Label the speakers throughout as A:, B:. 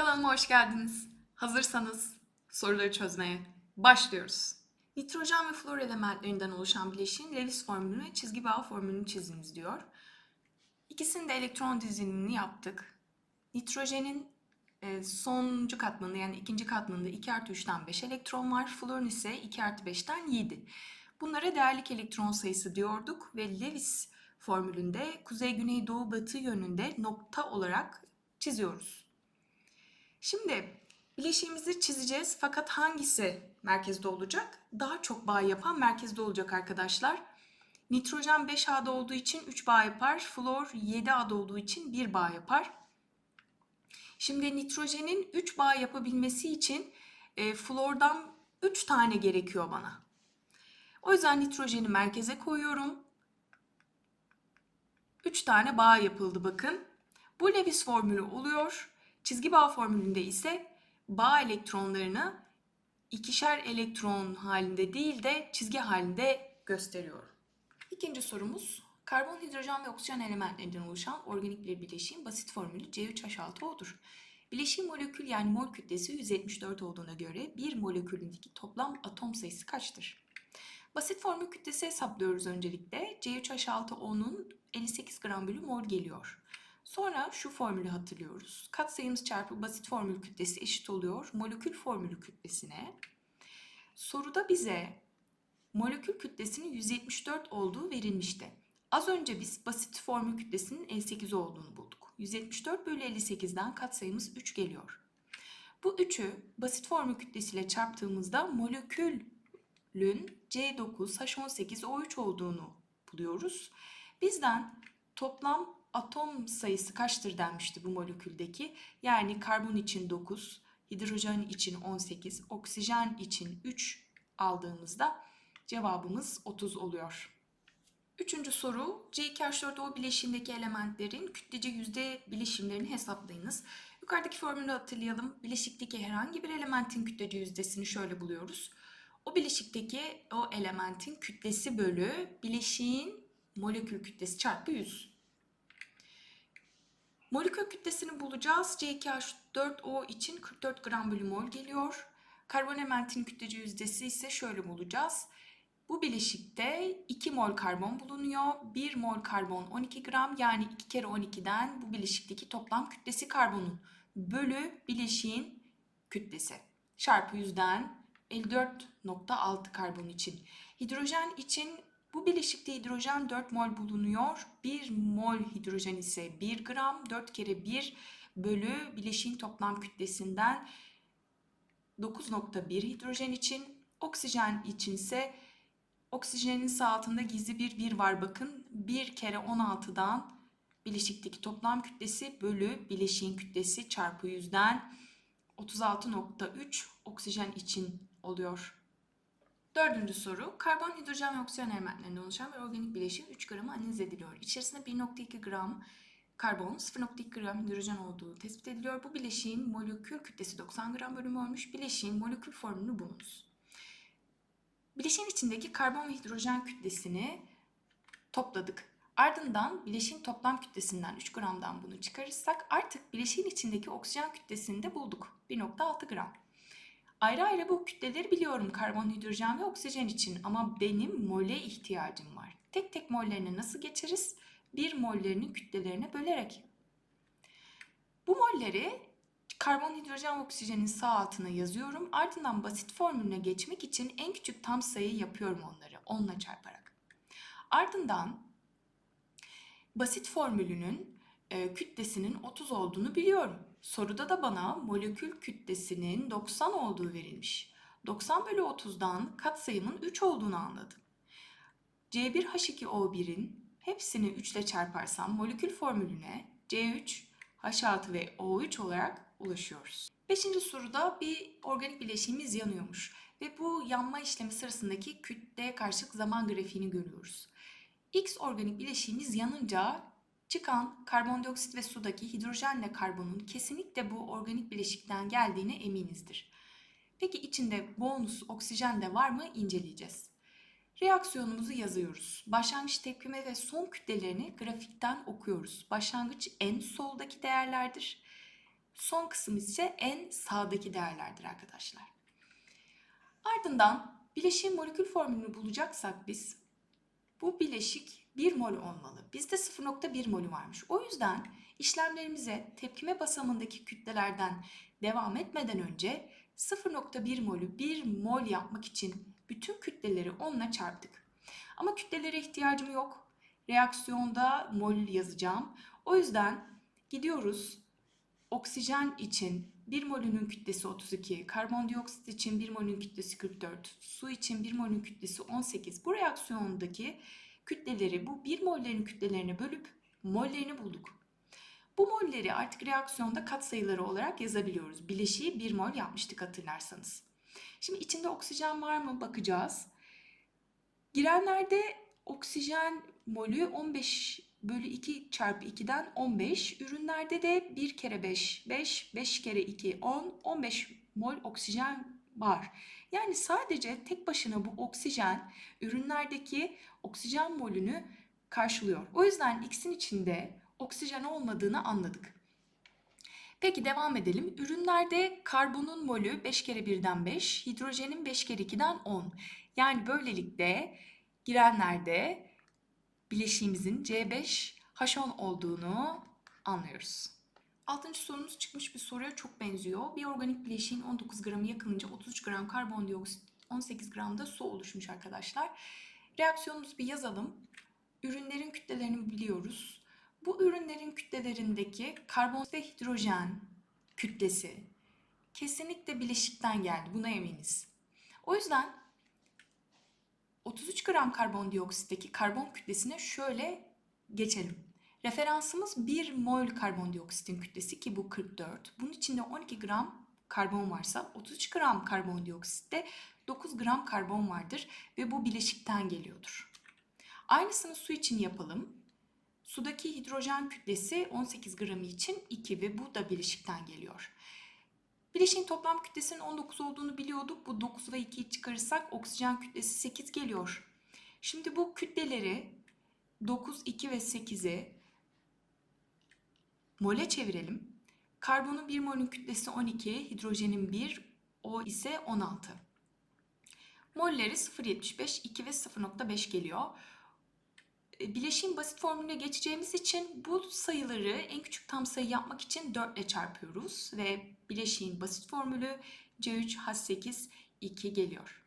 A: Kanalıma hoş geldiniz. Hazırsanız soruları çözmeye başlıyoruz. Nitrojen ve flor elementlerinden oluşan bileşiğin Lewis formülünü ve çizgi bağ formülünü çiziniz diyor. İkisinin de elektron dizilimini yaptık. Nitrojenin e, sonuncu katmanında yani ikinci katmanında 2 artı 3'ten 5 elektron var. Florun ise 2 artı 5'ten 7. Bunlara değerlik elektron sayısı diyorduk ve Lewis formülünde kuzey güney doğu batı yönünde nokta olarak çiziyoruz. Şimdi bileşiğimizi çizeceğiz fakat hangisi merkezde olacak? Daha çok bağ yapan merkezde olacak arkadaşlar. Nitrojen 5A'da olduğu için 3 bağ yapar. Flor 7A'da olduğu için 1 bağ yapar. Şimdi nitrojenin 3 bağ yapabilmesi için e, flordan 3 tane gerekiyor bana. O yüzden nitrojeni merkeze koyuyorum. 3 tane bağ yapıldı bakın. Bu Lewis formülü oluyor. Çizgi bağ formülünde ise bağ elektronlarını ikişer elektron halinde değil de çizgi halinde gösteriyor. İkinci sorumuz karbon, hidrojen ve oksijen elementlerinden oluşan organik bir bileşiğin basit formülü C3H6O'dur. Bileşiğin molekül yani mol kütlesi 174 olduğuna göre bir molekülündeki toplam atom sayısı kaçtır? Basit formül kütlesi hesaplıyoruz öncelikle. C3H6O'nun 58 gram bölü mol geliyor. Sonra şu formülü hatırlıyoruz. Katsayımız çarpı basit formül kütlesi eşit oluyor molekül formülü kütlesine. Soruda bize molekül kütlesinin 174 olduğu verilmişti. Az önce biz basit formül kütlesinin 58 olduğunu bulduk. 174 bölü 58'den katsayımız 3 geliyor. Bu 3'ü basit formül kütlesiyle çarptığımızda molekülün C9H18O3 olduğunu buluyoruz. Bizden toplam atom sayısı kaçtır denmişti bu moleküldeki. Yani karbon için 9, hidrojen için 18, oksijen için 3 aldığımızda cevabımız 30 oluyor. Üçüncü soru C2H4O bileşiğindeki elementlerin kütlece yüzde bileşimlerini hesaplayınız. Yukarıdaki formülü hatırlayalım. Bileşikteki herhangi bir elementin kütlece yüzdesini şöyle buluyoruz. O bileşikteki o elementin kütlesi bölü bileşiğin molekül kütlesi çarpı 100. Molekül kütlesini bulacağız. C2H4O için 44 gram bölü mol geliyor. Karbon elementinin kütlece yüzdesi ise şöyle bulacağız. Bu bileşikte 2 mol karbon bulunuyor. 1 mol karbon 12 gram yani 2 kere 12'den bu bileşikteki toplam kütlesi karbonun bölü bileşiğin kütlesi. Çarpı 100'den 54.6 karbon için. Hidrojen için bu bileşikte hidrojen 4 mol bulunuyor. 1 mol hidrojen ise 1 gram. 4 kere 1 bölü bileşiğin toplam kütlesinden 9.1 hidrojen için. Oksijen için ise oksijenin sağ altında gizli bir 1 var bakın. 1 kere 16'dan bileşikteki toplam kütlesi bölü bileşiğin kütlesi çarpı 100'den 36.3 oksijen için oluyor. Dördüncü soru. Karbon, hidrojen ve oksijen elementlerinden oluşan bir organik bileşik 3 gramı analiz ediliyor. İçerisinde 1.2 gram karbon, 0.2 gram hidrojen olduğu tespit ediliyor. Bu bileşiğin molekül kütlesi 90 gram bölümü olmuş. Bileşiğin molekül formülünü bulunuz. Bileşiğin içindeki karbon ve hidrojen kütlesini topladık. Ardından bileşiğin toplam kütlesinden 3 gramdan bunu çıkarırsak artık bileşiğin içindeki oksijen kütlesini de bulduk. 1.6 gram. Ayrı ayrı bu kütleleri biliyorum karbon, hidrojen ve oksijen için ama benim mole ihtiyacım var. Tek tek mollerini nasıl geçeriz? Bir mollerinin kütlelerine bölerek. Bu molleri karbon, hidrojen ve oksijenin sağ altına yazıyorum. Ardından basit formülüne geçmek için en küçük tam sayı yapıyorum onları 10 ile çarparak. Ardından basit formülünün e, kütlesinin 30 olduğunu biliyorum. Soruda da bana molekül kütlesinin 90 olduğu verilmiş. 90 bölü 30'dan katsayımın 3 olduğunu anladım. C1H2O1'in hepsini 3 ile çarparsam molekül formülüne C3, H6 ve O3 olarak ulaşıyoruz. Beşinci soruda bir organik bileşiğimiz yanıyormuş ve bu yanma işlemi sırasındaki kütleye karşılık zaman grafiğini görüyoruz. X organik bileşiğimiz yanınca çıkan karbondioksit ve sudaki hidrojenle karbonun kesinlikle bu organik bileşikten geldiğine eminizdir. Peki içinde bonus oksijen de var mı inceleyeceğiz. Reaksiyonumuzu yazıyoruz. Başlangıç tepkime ve son kütlelerini grafikten okuyoruz. Başlangıç en soldaki değerlerdir. Son kısım ise en sağdaki değerlerdir arkadaşlar. Ardından bileşiğin molekül formülünü bulacaksak biz bu bileşik 1 mol olmalı. Bizde 0.1 molü varmış. O yüzden işlemlerimize tepkime basamındaki kütlelerden devam etmeden önce 0.1 molü 1 mol yapmak için bütün kütleleri 10 ile çarptık. Ama kütlelere ihtiyacım yok. Reaksiyonda mol yazacağım. O yüzden gidiyoruz. Oksijen için 1 molünün kütlesi 32, karbondioksit için 1 molünün kütlesi 44, su için 1 molünün kütlesi 18. Bu reaksiyondaki kütleleri bu 1 mollerin kütlelerine bölüp mollerini bulduk. Bu molleri artık reaksiyonda katsayıları olarak yazabiliyoruz. Bileşiği 1 mol yapmıştık hatırlarsanız. Şimdi içinde oksijen var mı bakacağız. Girenlerde oksijen molü 15 bölü 2 çarpı 2'den 15. Ürünlerde de 1 kere 5, 5, 5 kere 2, 10, 15 mol oksijen var. Yani sadece tek başına bu oksijen ürünlerdeki oksijen molünü karşılıyor. O yüzden X'in içinde oksijen olmadığını anladık. Peki devam edelim. Ürünlerde karbonun molü 5 kere 1'den 5, hidrojenin 5 kere 2'den 10. Yani böylelikle girenlerde bileşiğimizin C5H10 olduğunu anlıyoruz. Altıncı sorumuz çıkmış bir soruya çok benziyor. Bir organik bileşiğin 19 gramı yakılınca 33 gram karbondioksit, 18 gram da su oluşmuş arkadaşlar. Reaksiyonumuzu bir yazalım. Ürünlerin kütlelerini biliyoruz. Bu ürünlerin kütlelerindeki karbon ve hidrojen kütlesi kesinlikle bileşikten geldi. Buna eminiz. O yüzden 33 gram karbondioksitteki karbon kütlesine şöyle geçelim. Referansımız 1 mol karbondioksitin kütlesi ki bu 44. Bunun içinde 12 gram karbon varsa 33 gram karbondioksitte 9 gram karbon vardır ve bu bileşikten geliyordur. Aynısını su için yapalım. Sudaki hidrojen kütlesi 18 gramı için 2 ve bu da bileşikten geliyor. Bileşiğin toplam kütlesinin 19 olduğunu biliyorduk. Bu 9 ve 2'yi çıkarırsak oksijen kütlesi 8 geliyor. Şimdi bu kütleleri 9, 2 ve 8'i mole çevirelim. Karbonun 1 molün kütlesi 12, hidrojenin 1, o ise 16. Molleri 0.75, 2 ve 0.5 geliyor. E, bileşiğin basit formülüne geçeceğimiz için bu sayıları en küçük tam sayı yapmak için 4 ile çarpıyoruz ve bileşiğin basit formülü C3H8 2 geliyor.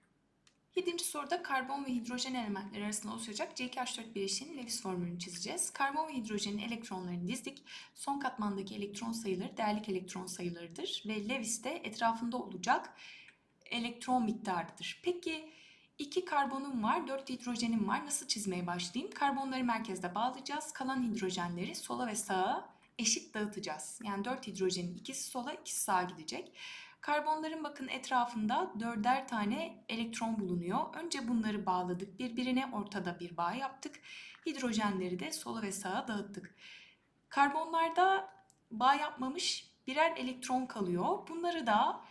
A: Yedinci soruda karbon ve hidrojen elementleri arasında oluşacak C2H4 bileşiğinin Lewis formülünü çizeceğiz. Karbon ve hidrojenin elektronlarını dizdik. Son katmandaki elektron sayıları değerlik elektron sayılarıdır ve Lewis de etrafında olacak elektron miktarıdır. Peki iki karbonum var, 4 hidrojenim var. Nasıl çizmeye başlayayım? Karbonları merkezde bağlayacağız. Kalan hidrojenleri sola ve sağa eşit dağıtacağız. Yani 4 hidrojenin ikisi sola, ikisi sağa gidecek. Karbonların bakın etrafında dörder tane elektron bulunuyor. Önce bunları bağladık birbirine ortada bir bağ yaptık. Hidrojenleri de sola ve sağa dağıttık. Karbonlarda bağ yapmamış birer elektron kalıyor. Bunları da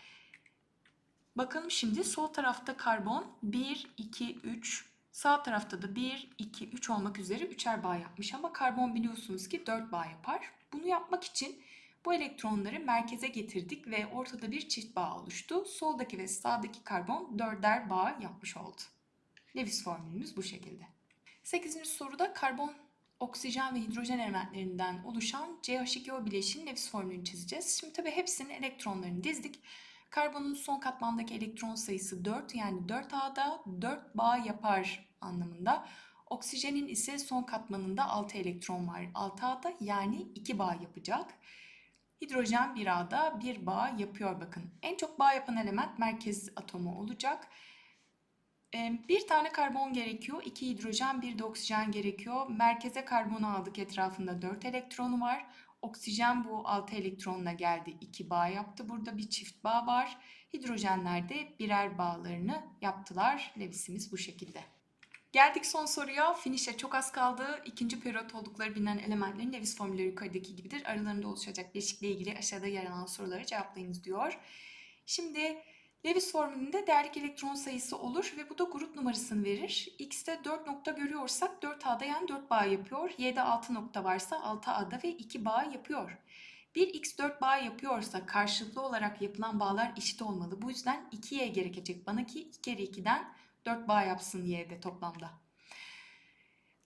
A: bakalım şimdi sol tarafta karbon 1, 2, 3, sağ tarafta da 1, 2, 3 olmak üzere üçer bağ yapmış. Ama karbon biliyorsunuz ki 4 bağ yapar. Bunu yapmak için bu elektronları merkeze getirdik ve ortada bir çift bağ oluştu. Soldaki ve sağdaki karbon dörder bağ yapmış oldu. Lewis formülümüz bu şekilde. 8. soruda karbon, oksijen ve hidrojen elementlerinden oluşan CH2O bileşiğinin Lewis formülünü çizeceğiz. Şimdi tabii hepsinin elektronlarını dizdik. Karbonun son katmandaki elektron sayısı 4 yani 4A'da 4 bağ yapar anlamında. Oksijenin ise son katmanında 6 elektron var 6A'da yani 2 bağ yapacak. Hidrojen bir A'da bir bağ yapıyor bakın. En çok bağ yapan element merkez atomu olacak. Bir tane karbon gerekiyor. iki hidrojen, bir de oksijen gerekiyor. Merkeze karbonu aldık. Etrafında 4 elektronu var. Oksijen bu 6 elektronla geldi. 2 bağ yaptı. Burada bir çift bağ var. Hidrojenler de birer bağlarını yaptılar. Lewis'imiz bu şekilde. Geldik son soruya. Finish'e çok az kaldı. İkinci periyot oldukları bilinen elementlerin Lewis formülleri yukarıdaki gibidir. Aralarında oluşacak bileşikle ilgili aşağıda yer alan soruları cevaplayınız diyor. Şimdi Lewis formülünde değerlik elektron sayısı olur ve bu da grup numarasını verir. X'te 4 nokta görüyorsak 4A'da yani 4 bağ yapıyor. Y'de 6 nokta varsa 6A'da ve 2 bağ yapıyor. Bir x4 bağ yapıyorsa karşılıklı olarak yapılan bağlar eşit olmalı. Bu yüzden 2y gerekecek bana ki 2 kere 2'den 4 bağ yapsın y'de toplamda.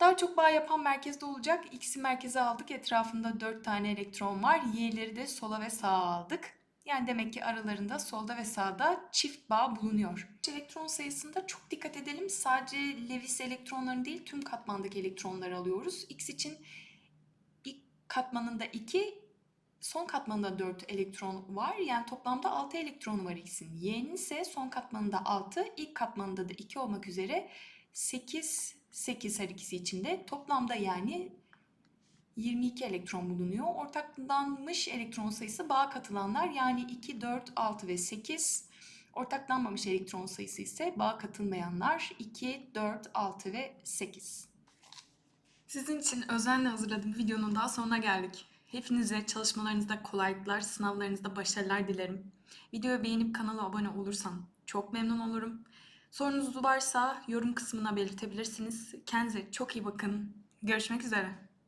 A: Daha çok bağ yapan merkezde olacak. X'i merkeze aldık. Etrafında 4 tane elektron var. Y'leri de sola ve sağa aldık. Yani demek ki aralarında solda ve sağda çift bağ bulunuyor. Elektron sayısında çok dikkat edelim. Sadece Lewis elektronlarını değil tüm katmandaki elektronları alıyoruz. X için ilk katmanında 2, son katmanında 4 elektron var. Yani toplamda 6 elektronu var X'in. Y'nin ise son katmanında 6, ilk katmanında da 2 olmak üzere 8, 8 her ikisi içinde. Toplamda yani 22 elektron bulunuyor. Ortaklanmış elektron sayısı bağa katılanlar yani 2, 4, 6 ve 8. Ortaklanmamış elektron sayısı ise bağa katılmayanlar 2, 4, 6 ve 8. Sizin için özenle hazırladığım videonun daha sonuna geldik. Hepinize çalışmalarınızda kolaylıklar, sınavlarınızda başarılar dilerim. Videoyu beğenip kanala abone olursan çok memnun olurum. Sorunuz varsa yorum kısmına belirtebilirsiniz. Kendinize çok iyi bakın. Görüşmek üzere.